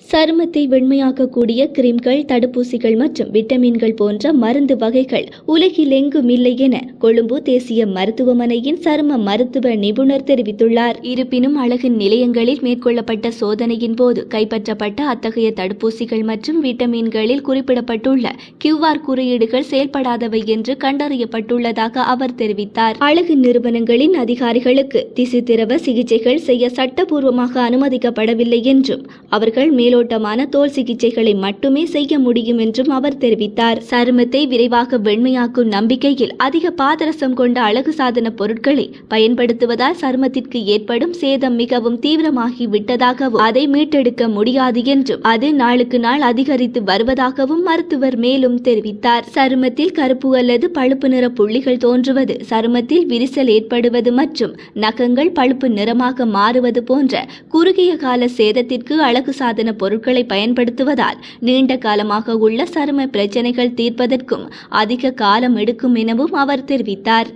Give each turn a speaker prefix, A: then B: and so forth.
A: சருமத்தை வெண்மையாக்கக்கூடிய கிரீம்கள் தடுப்பூசிகள் மற்றும் விட்டமின்கள் போன்ற மருந்து வகைகள் உலகில் எங்கும் இல்லை என கொழும்பு தேசிய மருத்துவமனையின் சரும மருத்துவ நிபுணர் தெரிவித்துள்ளார். இருப்பினும் அழகு நிலையங்களில் மேற்கொள்ளப்பட்ட சோதனையின் போது கைப்பற்றப்பட்ட அத்தகைய தடுப்பூசிகள் மற்றும் விட்டமின்களில் குறிப்பிடப்பட்டுள்ள கியூஆர் குறியீடுகள் செயல்படாதவை என்று கண்டறியப்பட்டுள்ளதாக அவர் தெரிவித்தார். அழகு நிறுவனங்களின் அதிகாரிகளுக்கு திசு திரவ சிகிச்சைகள் செய்ய சட்டபூர்வமாக அனுமதிக்கப்படவில்லை என்றும் அவர்கள் மேலோட்டமான தோல் சிகிச்சைகளை மட்டுமே செய்ய முடியும் என்றும் அவர் தெரிவித்தார். சருமத்தை விரைவாக வெண்மையாக்கும் நம்பிக்கையில் அதிக பாதரசம் கொண்ட அழகு சாதன பொருட்களை பயன்படுத்துவதால் சருமத்திற்கு ஏற்படும் சேதம் மிகவும் தீவிரமாகி விட்டதாகவும் அதை மீட்டெடுக்க முடியாது என்றும் அது நாளுக்கு நாள் அதிகரித்து வருவதாகவும் மருத்துவர் மேலும் தெரிவித்தார். சருமத்தில் கருப்பு அல்லது பழுப்பு நிற புள்ளிகள் தோன்றுவது சருமத்தில் விரிசல் ஏற்படுவது மற்றும் நகங்கள் பழுப்பு நிறமாக மாறுவது போன்ற குறுகிய கால சேதத்திற்கு அழகு சாதன பொருட்களை பயன்படுத்துவதால் நீண்ட காலமாக உள்ள சரும பிரச்சனைகள் தீர்ப்பதற்கும் அதிக காலம் எடுக்கும் எனவும் அவர் தெரிவித்தார்.